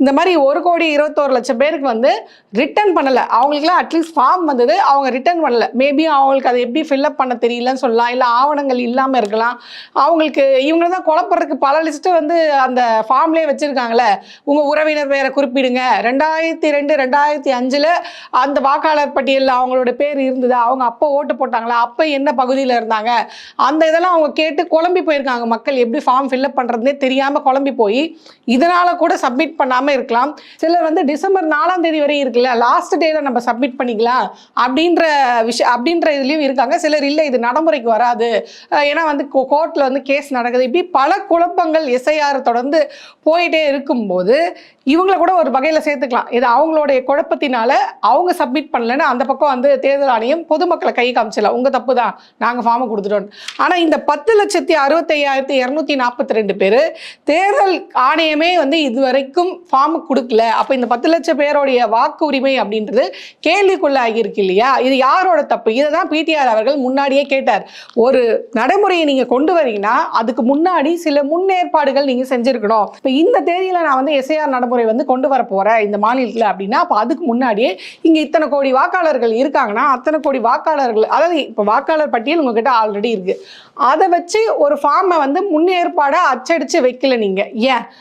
இந்த மாதிரி ஒரு கோடி இருபத்தோரு லட்சம் பேருக்கு வந்து ரிட்டர்ன் பண்ணலை. அவங்களுக்குலாம் அட்லீஸ்ட் ஃபார்ம் வந்தது. அவங்க ரிட்டர்ன் பண்ணல. மேபி அவங்களுக்கு அதை எப்படி ஃபில்அப் பண்ண தெரியலன்னு சொல்லலாம். இல்லை ஆவணங்கள் இல்லாமல் இருக்கலாம். அவங்களுக்கு இவங்க தான் குழப்பறதுக்கு பல லிஸ்ட்டு வந்து அந்த ஃபார்ம்லேயே வச்சுருக்காங்களே உங்கள் உறவினர் பேரை குறிப்பிடுங்க. ரெண்டாயிரத்தி ரெண்டு ரெண்டாயிரத்தி அஞ்சில் அந்த வாக்காளர் பட்டியலில் அவங்களோட பேர் இருந்தது. அவங்க அப்போ ஓட்டு போட்டாங்களா? அப்போ என்ன பகுதியில் இருந்தாங்க? அந்த இதெல்லாம் அவங்க கேட்டு குழம்பி போயிருக்காங்க மக்கள். எப்படி ஃபார்ம் ஃபில்அப் பண்ணுறதுனே தெரியாமல் குழம்பி போய் இதனால் கூட சப்மிட் பண்ணாமல் இருக்கலாம். சிலர் வந்து டிசம்பர் நாலாம் தேதி வரை இருக்குல்ல லாஸ்ட் டேல நம்ம சப்மிட் பண்ணிக்கலாம் அப்படின்ற விஷயம் அப்படின்ற இதுலேயும் இருக்காங்க. சிலர் இல்லை இது நடைமுறைக்கு வராது. ஏன்னா வந்து கோர்ட்டில் வந்து கேஸ் நடக்குது. இப்படி பல குழப்பங்கள் எஸ்ஐஆர் தொடர்ந்து போயிட்டே இருக்கும்போது இவங்கள கூட ஒரு வகையில் சேர்த்துக்கலாம். இது அவங்களுடைய குழப்பத்தினால அவங்க சப்மிட் பண்ணலன்னு அந்த பக்கம் வந்து தேர்தல் ஆணையம் பொதுமக்களை கை காமிச்சல உங்கள் தப்பு தான். நாங்கள் ஃபார்மை கொடுத்துட்டோம் ஆனால் இந்த பத்து லட்சத்தி அறுபத்தையாயிரத்தி இரநூத்தி நாற்பத்தி ரெண்டு பேர் தேர்தல் ஆணையமே வந்து இதுவரைக்கும் ஃபார்ம் கொடுக்கல. அப்போ இந்த பத்து லட்சம் பேருடைய வாக்கு உரிமை அப்படின்றது கேள்விக்குள்ளாகியிருக்கு இல்லையா இது யாரோட தப்பு? இதை தான் பிடிஆர் அவர்கள் முன்னாடியே கேட்டார். ஒரு நடைமுறையை நீங்கள் கொண்டு வரீங்கன்னா அதுக்கு முன்னாடி சில முன்னேற்பாடுகள் நீங்கள் செஞ்சுருக்கணும். இப்போ இந்த தேதியில் நான் வந்து எஸ்ஐஆர் நடைமுறை வந்து கொண்டு வர போகிறேன் இந்த மாநிலத்தில் அப்படின்னா அப்போ அதுக்கு முன்னாடியே இங்கே இத்தனை கோடி வாக்காளர்கள் இருக்காங்கன்னா அத்தனை கோடி வாக்காளர்கள் அதாவது இப்போ வாக்காளர் பட்டியல் உங்ககிட்ட ஆல்ரெடி இருக்குது அதை வச்சு ஒரு ஃபார்மை வந்து முன்னேற்பாடாக அச்சடித்து வைக்கல நீங்கள் ஏன்?